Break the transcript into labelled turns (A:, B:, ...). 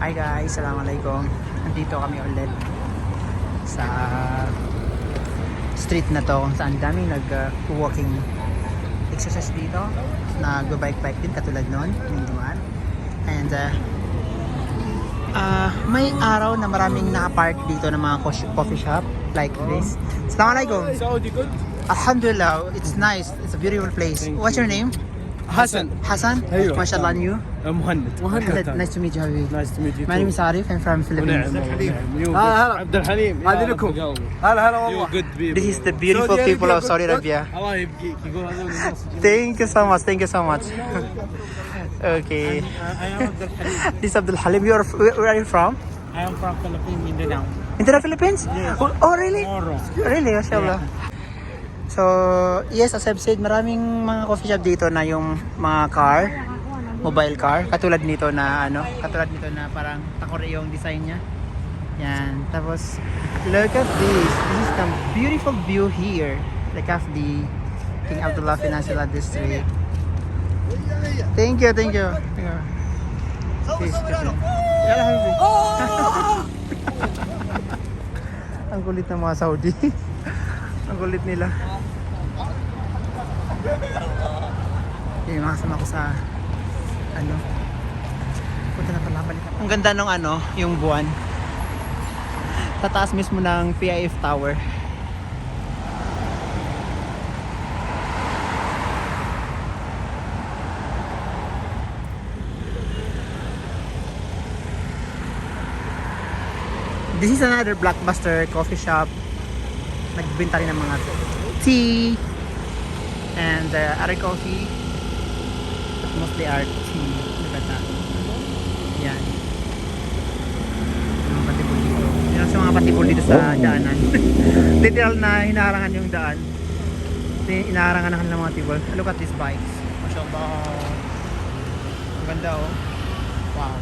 A: Hi guys, Assalamualaikum. Nandito kami ulit sa street na to kung saan daming nag-walking exercise dito. Nag-bike-bike din katulad nun, yung dumaan. And uh, uh, may araw na maraming nakapark dito ng mga coffee shop like this. Assalamualaikum. Alhamdulillah, it's nice. It's a beautiful place. What's your name?
B: Hassan.
A: Hassan?
B: أيوة.
A: MashaAllah, and you?
B: مهند
A: Hassan, nice to meet you, Habib.
B: Nice to meet you
A: My name is Arif. I'm from Philippines.
B: ونعم
C: هلا هلا.
B: عبد الحليم
C: هذه لكم. هلا هلا
B: You
C: والله
B: good people.
A: This is the beautiful
C: Saudi
A: people
C: Arabia,
A: of Saudi
C: good-
A: Arabia.
B: الله يبقيك يقول هذول الناس
A: Thank you so much. Thank you so much. okay.
B: I am Abdul Halim.
A: This is Abdul Halim. You are, where where are you from?
B: I am from Philippines, Mindanao.
A: In the Philippines? Oh, oh, really?
B: Moro.
A: Really? MashaAllah. So, yes, as I've said, maraming mga coffee shop dito na yung mga car, mobile car, katulad nito na ano, katulad nito na parang takore yung design niya. Yan. Tapos, look at this. This is the beautiful view here. Like of the King Abdullah Financial District. Thank you, thank you. Thank you. Please, habibi. Ang kulit ng mga Saudi. Ang kulit nila. Okay, makasama ko sa ano. Punta na pala balik. Ang ganda ng ano, yung buwan. Tataas mismo ng PIF Tower. This is another blockbuster coffee shop. Nagbenta rin ng mga tea and uh, other coffee. But mostly are tea. Nagkata. Yan. Yung mga patibol dito. Yan sa mga patibol dito sa daanan. Literal na hinaharangan yung daan. Hinaharangan na ng mga tibol. Look at these bikes. Mashallah. Ang ganda oh. Wow.